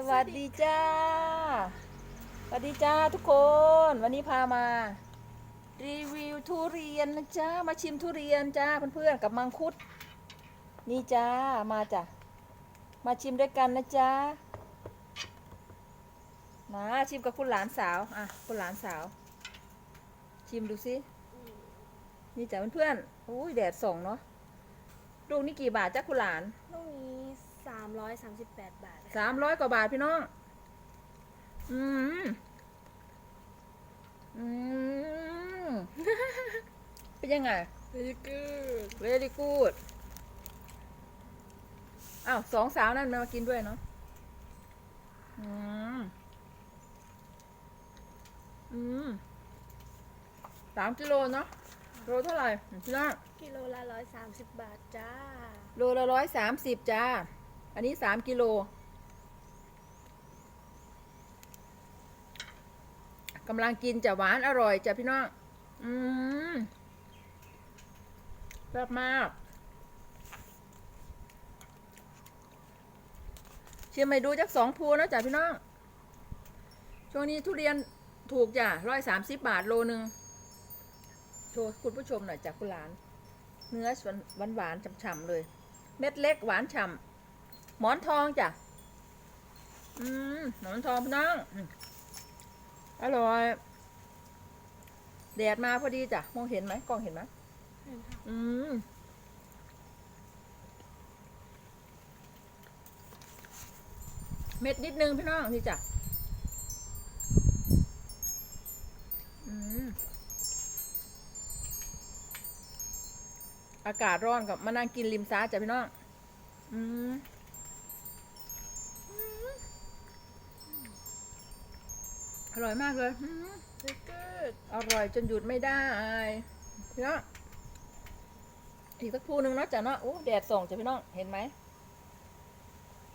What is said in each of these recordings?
สวัสดีจ้า สวัสดีจ้าทุกคน วันนี้พามา รีวิวทุเรียนนะจ้า มาชิมทุเรียนจ้าเพื่อนๆกับมังคุด นี่จ้า มาจ้ะ มาชิมด้วยกันนะจ้า มาชิมกับคุณหลานสาว อะ คุณหลานสาว ชิมดูสิ นี่จ้ะเพื่อนๆอุ้ยแดดส่องเนาะ ลูกนี่กี่บาทจ้าคุณหลานลูกนี้ สามร้อยสามสิบแปดบาทสามร้อยกว่าบาทพี่น้อง อืม อืม เป็นยังไง very good very good อ้าวสองสาวนั่นมากินด้วยเนาะ อืม อืมสามกิโลเนาะ โลเท่าไหร่พี่น้องกิโลละร้อยสามสิบบาทจ้า โลละร้อยสามสิบจ้า อันนี้สามกิโล กำลังกินจะหวานอร่อยจ้ะพี่น้อง อืมแซ่บมากเชียร์ไม่ดูจักสองภูนะจ้ะพี่น้อง ช่วงนี้ทุเรียนถูกจ้ะร้อยสามสิบบาทโลหนึ่งโชว์คุณผู้ชมหน่อยจ้ะคุณหลาน เนื้อหวานหวานฉ่ำๆเลย เม็ดเล็กหวานฉ่ำ หมอนทองจ้ะ อืม หมอนทองพี่น้องอืมอร่อย แดดมาพอดีจ้ะ มองเห็นไหมกล้องเห็นไหมอืมเม็ดนิดนึงพี่น้องนี่จ้ะ อืม อากาศร้อนกับมานั่งกินริมซ้ายจ้ะพี่น้อง อืม ร่อยมากเลยอืม very good อร่อยจนหยุดไม่ได้พี่น้องอีกสักพูหนึ่งเนาะจ้ะเนาะโอ้แดดส่องจ้ะพี่น้อง เห็นไหม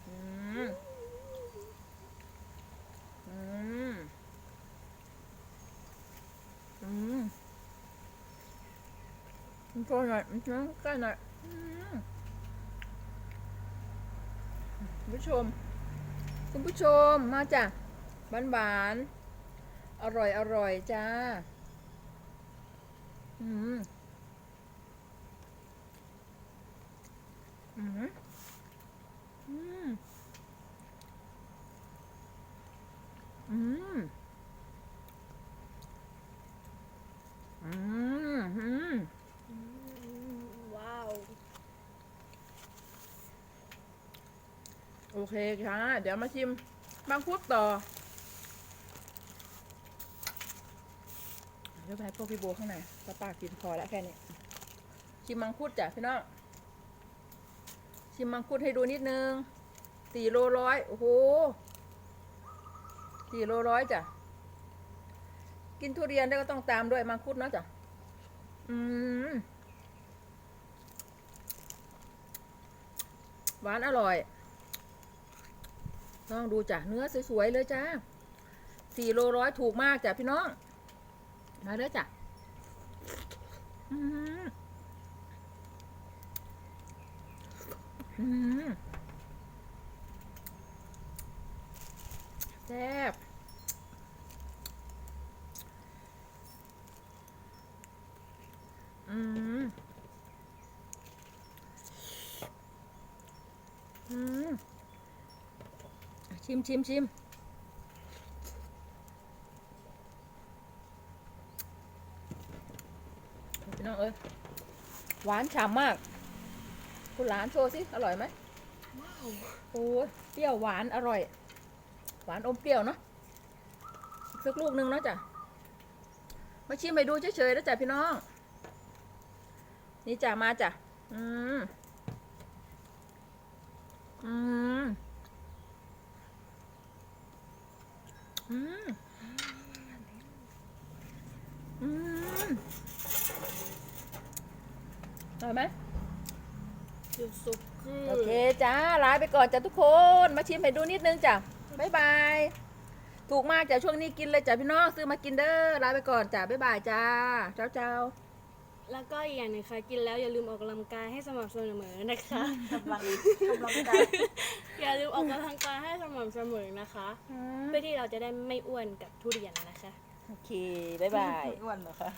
อืมอืมอืมมันโชว์หน่อยมันน้ำใกล้หน่อยอืมคุณผู้ชม คุณผู้ชมมาจ้ะหวานหวานๆ อร่อยอร่อยจ้าอืมอืม อืม อืม อืม อืม อืม ว้าว โอเคค่ะ เดี๋ยวมาชิมบางพุดต่อ เดี๋ยวไปให้พวกพี่โบข้างในป้าป้ากินพอแล้วแค่นี้ชิมมังคุดจ้ะพี่น้องชิมมังคุดให้ดูนิดนึงสี่โลร้อยโอ้โหสี่โลร้อยจ้ะกินทุเรียนแล้ก็ต้องตามด้วยมังคุดเนาะจ้ะอืมหวานอร่อยต้องดูจ้ะเนื้อสวยๆเลยจ้าสี่โลร้อยถูกมากจ้ะพี่น้อง มาเด้อจ้ะอืมอืมแซ่บอืมอืมชิมชิมชิมพี่น้องเอ้ย หวานฉ่ำมาก คุณหลานโชว์สิ อร่อยไหมว้าวโอ้ยเปรี้ยวหวานอร่อย หวานอมเปรี้ยวเนาะสักลูกหนึ่งเนาะจ้ะมาชิมไปดูเฉยๆนะจ้ะพี่น้อง นี่จ้ะมาจ้ะอืมอืม อืม อืม อร่อยไหมจุดสุกคือโอเคจ้าลาไปก่อนจ้ะทุกคน มาชิมให้ดูนิดนึงจ้ะบ๊ายบาย ถูกมากจ้ะช่วงนี้กินเลยจ้ะพี่น้องซื้อมากินเด้อลาไปก่อนจ้ะบ๊ายบายจ้าเจ้าเจ้าเอแล้วก็อีกอย่างหนึ่งค่ะ กินแล้วอย่าลืมออกกำลังกายให้สม่ำเสมอนะคะ กำลังกำลังใจอย่าลืมออกกำลังกายให้สม่ำเสมอนะคะ เพื่อที่เราจะได้ไม่อ้วนกับทุเรียนนะคะ โอเคบ๊ายบาย อ้วนเหรอคะ